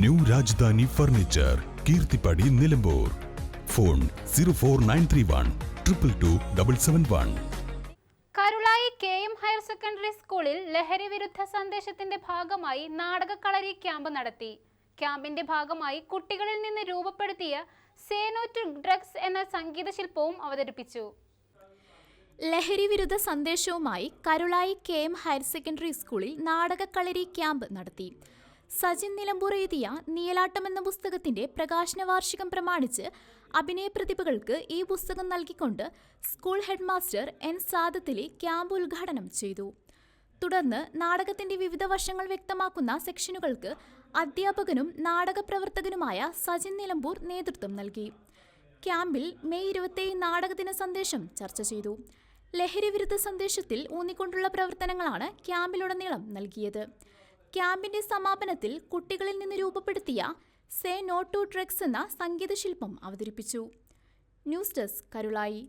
New Rajdhani furniture Keerthippadi Nilambur. Phone zero four nine three one triple two double seven one. Karulai K M higher secondary സ്കൂളിൽ ലഹരി വിരുദ്ധ സന്ദേശത്തിന്റെ ഭാഗമായി നാടകക്കളരി camp നടത്തി. ക്യാമ്പിന്റെ ഭാഗമായി കുട്ടികളിൽ നിന്ന് രൂപപ്പെടുത്തിയ സേനോ ടു ഡ്രഗ്സ് എന്ന സംഗീത ശില്പവും അവതരിപ്പിച്ചു. ലഹരി വിരുദ്ധ സന്ദേശവുമായി Karulai K M higher secondary സ്കൂളിൽ നാടകക്കളരി ക്യാമ്പ് നടത്തി. സജിൻ നിലമ്പൂർ എഴുതിയ നീലാട്ടം എന്ന പുസ്തകത്തിന്റെ പ്രകാശന വാർഷികം പ്രമാണിച്ച് അഭിനയ പ്രതിഭകൾക്ക് ഈ പുസ്തകം നൽകിക്കൊണ്ട് സ്കൂൾ ഹെഡ്മാസ്റ്റർ എൻ സാദത്തിലെ ക്യാമ്പ് ഉദ്ഘാടനം ചെയ്തു. തുടർന്ന് നാടകത്തിന്റെ വിവിധ വശങ്ങൾ വ്യക്തമാക്കുന്ന സെക്ഷനുകൾക്ക് അധ്യാപകനും നാടകപ്രവർത്തകനുമായ സജിൻ നിലമ്പൂർ നേതൃത്വം നൽകി. ക്യാമ്പിൽ മെയ് ഇരുപത്തേഴ് നാടകദിന സന്ദേശം ചർച്ച ചെയ്തു. ലഹരി വിരുദ്ധ സന്ദേശത്തിൽ ഊന്നിക്കൊണ്ടുള്ള പ്രവർത്തനങ്ങളാണ് ക്യാമ്പിലുടനീളം നൽകിയത്. ക്യാമ്പിന്റെ സമാപനത്തിൽ കുട്ടികളിൽ നിന്ന് രൂപപ്പെടുത്തിയ സേ നോട്ട് ടു ഡ്രഗ്സ് എന്ന സംഗീതശില്പം അവതരിപ്പിച്ചു. News desk Karulai.